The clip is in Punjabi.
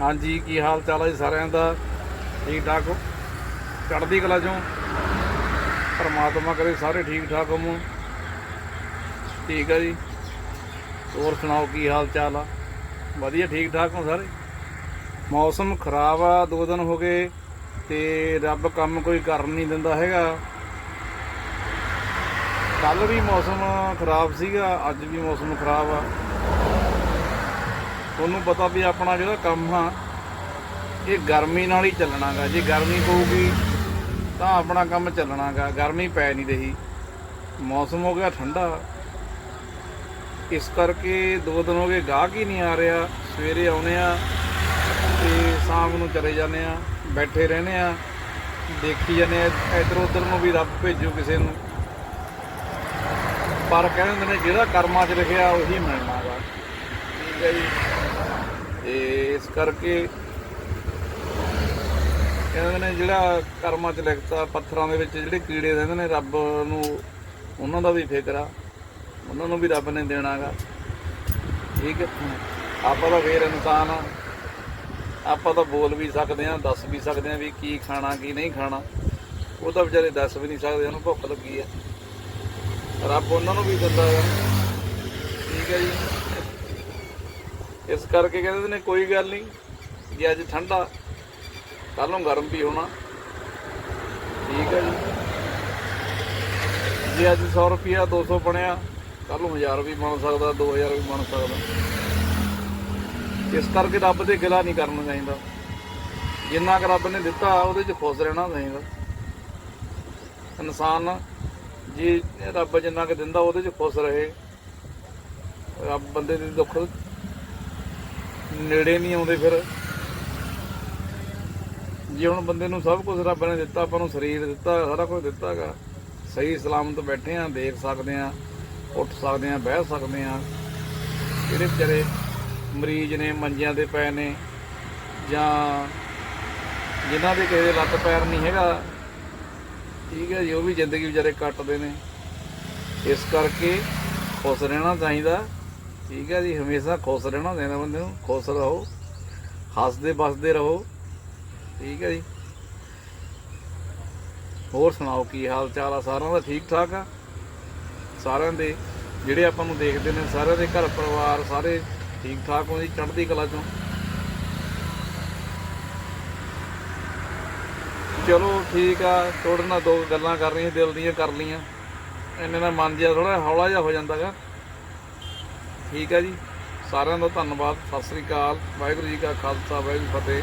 ਹਾਂਜੀ, ਕੀ ਹਾਲ ਚਾਲ ਹੈ ਜੀ ਸਾਰਿਆਂ ਦਾ? ਠੀਕ ਠਾਕ ਹੋ? ਚੜ੍ਹਦੀ ਕਲਾ ਚੋਂ? ਪਰਮਾਤਮਾ ਕਰੇ ਸਾਰੇ ਠੀਕ ਠਾਕ ਹੋਵੋ। ਠੀਕ ਹੈ ਜੀ। ਹੋਰ ਸੁਣਾਓ, ਕੀ ਹਾਲ ਚਾਲ ਆ? ਵਧੀਆ, ਠੀਕ ਠਾਕ ਹੋ ਸਾਰੇ? ਮੌਸਮ ਖਰਾਬ ਆ, ਦੋ ਦਿਨ ਹੋ ਗਏ ਤੇ ਰੱਬ ਕੰਮ ਕੋਈ ਕਰਨ ਨਹੀਂ ਦਿੰਦਾ ਹੈਗਾ। ਕੱਲ ਵੀ ਮੌਸਮ ਖਰਾਬ ਸੀਗਾ, ਅੱਜ ਵੀ ਮੌਸਮ ਖਰਾਬ ਆ। ਤੁਹਾਨੂੰ ਪਤਾ ਵੀ ਆਪਣਾ ਜਿਹੜਾ ਕੰਮ ਆ, ਇਹ ਗਰਮੀ ਨਾਲ ਹੀ ਚੱਲਣਾਗਾ। ਜੇ ਗਰਮੀ ਪਊਗੀ, ਤਾਂ ਆਪਣਾ ਕੰਮ ਚੱਲਣਾਗਾ। ਗਰਮੀ ਪੈ ਨਹੀਂ ਰਹੀ। ਮੌਸਮ ਹੋ ਗਿਆ ਠੰਡਾ। ਇਸ ਕਰਕੇ ਦੋ ਦਿਨ ਹੋ ਗਏ ਗਾਹਕ ਹੀ ਨਹੀਂ ਆ ਰਿਹਾ। ਸਵੇਰੇ ਆਉਨੇ ਆ ਤੇ ਸ਼ਾਮ ਨੂੰ ਚਲੇ ਜਾਂਦੇ ਆ, ਬੈਠੇ ਰਹਿੰਦੇ ਆ, ਦੇਖੀ ਜਾਂਦੇ ਆ, ਇਧਰ ਉਧਰ ਨੂੰ ਵੀ ਰੱਬ ਭੇਜੋ ਕਿਸੇ ਨੂੰ। ਪਰ ਕਹਿੰਦੇ ਨੇ ਜਿਹੜਾ ਕਰਮਾਂ 'ਚ ਲਿਖਿਆ, ਉਹੀ ਮਿਲਣਾ ਵਾ ਠੀਕ ਹੈ ਜੀ। ਤੇ ਇਸ ਕਰਕੇ ਕਹਿੰਦੇ ਨੇ ਜਿਹੜਾ ਕਰਮਾਂ 'ਚ ਲਿਖਤਾ, ਪੱਥਰਾਂ ਦੇ ਵਿੱਚ ਜਿਹੜੇ ਕੀੜੇ ਰਹਿੰਦੇ ਨੇ, ਰੱਬ ਨੂੰ ਉਹਨਾਂ ਦਾ ਵੀ ਫਿਕਰ ਆ। ਉਹਨਾਂ ਨੂੰ ਵੀ ਰੱਬ ਨੇ ਦੇਣਾਗਾ ਠੀਕ ਹੈ? ਆਪਾਂ ਤਾਂ ਫੇਰ ਇਨਸਾਨ ਆ। ਆਪਾਂ ਤਾਂ ਬੋਲ ਵੀ ਸਕਦੇ ਆ ਦੱਸ ਵੀ ਸਕਦੇ ਆ ਵੀ ਕੀ ਖਾਣਾ, ਕੀ ਨਹੀਂ ਖਾਣਾ। ਉਹ ਤਾਂ ਵਿਚਾਰੇ ਦੱਸ ਵੀ ਨਹੀਂ ਸਕਦੇ, ਉਹਨੂੰ ਭੁੱਖ ਲੱਗੀ ਆ। ਰੱਬ ਉਹਨਾਂ ਨੂੰ ਵੀ ਦਿੰਦਾ ਹੈ ਠੀਕ ਹੈ ਜੀ? ਇਸ ਕਰਕੇ ਕਹਿੰਦੇ ਨੇ ਕੋਈ ਗੱਲ ਨਹੀਂ, ਜੇ ਅੱਜ ਠੰਡਾ ਕੱਲ ਨੂੰ ਗਰਮ ਵੀ ਹੋਣਾ। ਠੀਕ ਹੈ ਜੀ। ਜੇ ਅੱਜ 100 ਰੁਪਿਆ 200 ਬਣਿਆ ਕੱਲ ਨੂੰ 1000 ਵੀ ਬਣ ਸਕਦਾ 2000 ਵੀ ਬਣ ਸਕਦਾ। ਇਸ ਕਰਕੇ ਰੱਬ 'ਤੇ ਗਿਲਾ ਨਹੀਂ ਕਰਨਾ ਚਾਹੀਦਾ। ਜਿੰਨਾ ਕੁ ਰੱਬ ਨੇ ਦਿੱਤਾ, ਉਹਦੇ 'ਚ ਖੁਸ਼ ਰਹਿਣਾ ਚਾਹੀਦਾ। ਇਨਸਾਨ, ਜੇ ਰੱਬ ਜਿੰਨਾ ਕੁ ਦਿੰਦਾ, ਉਹਦੇ 'ਚ ਖੁਸ਼ ਰਹੇ। ਰੱਬ ਬੰਦੇ ਦੇ ਦੁੱਖ ਨੇੜੇ ਨਹੀਂ ਆਉਂਦੇ ਫਿਰ। ਜੇ ਹੁਣ ਬੰਦੇ ਨੂੰ ਸਭ ਕੁਝ ਰੱਬ ਨੇ ਦਿੱਤਾ, ਆਪਾਂ ਨੂੰ ਸਰੀਰ ਦਿੱਤਾ, ਸਾਰਾ ਕੁਝ ਦਿੱਤਾਗਾ ਸਹੀ ਸਲਾਮਤ ਬੈਠੇ ਆ ਦੇਖ ਸਕਦੇ ਆ ਉੱਠ ਸਕਦੇ ਆ ਬਹਿ ਸਕਦੇ ਆ ਜਿਹੜੇ ਵਿਚਾਰੇ ਮਰੀਜ਼ ਨੇ, ਮੰਜਿਆਂ ਤੇ ਪਏ ਨੇ, ਜਾਂ ਜਿਨ੍ਹਾਂ ਦੇ ਕਿਸੇ ਦੇ ਲੱਤ ਪੈਰ ਨਹੀਂ ਹੈਗਾ, ਠੀਕ ਹੈ ਜੀ, ਉਹ ਵੀ ਜ਼ਿੰਦਗੀ ਵਿਚਾਰੇ ਕੱਟਦੇ ਨੇ। ਇਸ ਕਰਕੇ ਖੁਸ਼ ਰਹਿਣਾ ਚਾਹੀਦਾ। ਠੀਕ ਹੈ ਜੀ, ਹਮੇਸ਼ਾ ਖੁਸ਼ ਰਹਿਣਾ ਚਾਹੀਦਾ ਬੰਦੇ ਨੂੰ, ਖੁਸ਼ ਰਹੋ, ਹੱਸਦੇ ਬਸਦੇ ਰਹੋ, ਠੀਕ ਹੈ ਜੀ। ਹੋਰ ਸੁਣਾਓ, ਕੀ ਹਾਲ ਚਾਲ ਆ? ਸਾਰਿਆਂ ਦਾ ਠੀਕ ਠਾਕ ਆ? ਸਾਰਿਆਂ ਦੇ, ਜਿਹੜੇ ਆਪਾਂ ਨੂੰ ਦੇਖਦੇ ਨੇ, ਸਾਰਿਆਂ ਦੇ ਘਰ ਪਰਿਵਾਰ ਸਾਰੇ ਠੀਕ ਠਾਕ ਹੋ ਜੀ, ਚੜ੍ਹਦੀ ਕਲਾ ਚੋਂ। ਚਲੋ ਠੀਕ ਆ ਤੁਹਾਡੇ ਨਾਲ ਦੋ ਗੱਲਾਂ ਕਰ ਰਹੀਆਂ, ਦਿਲ ਦੀਆਂ ਕਰ ਲੀਆਂ ਇੰਨੇ ਨਾਲ ਮਨ ਜਿਹਾ ਥੋੜਾ ਹੌਲਾ ਜਿਹਾ ਹੋ ਜਾਂਦਾਗਾ। ਠੀਕ ਹੈ ਜੀ। ਸਾਰਿਆਂ ਦਾ ਧੰਨਵਾਦ। ਸਤਿ ਸ੍ਰੀ ਅਕਾਲ। ਵਾਹਿਗੁਰੂ ਜੀ ਕਾ ਖਾਲਸਾ, ਵਾਹਿਗੁਰੂ ਫਤਿਹ।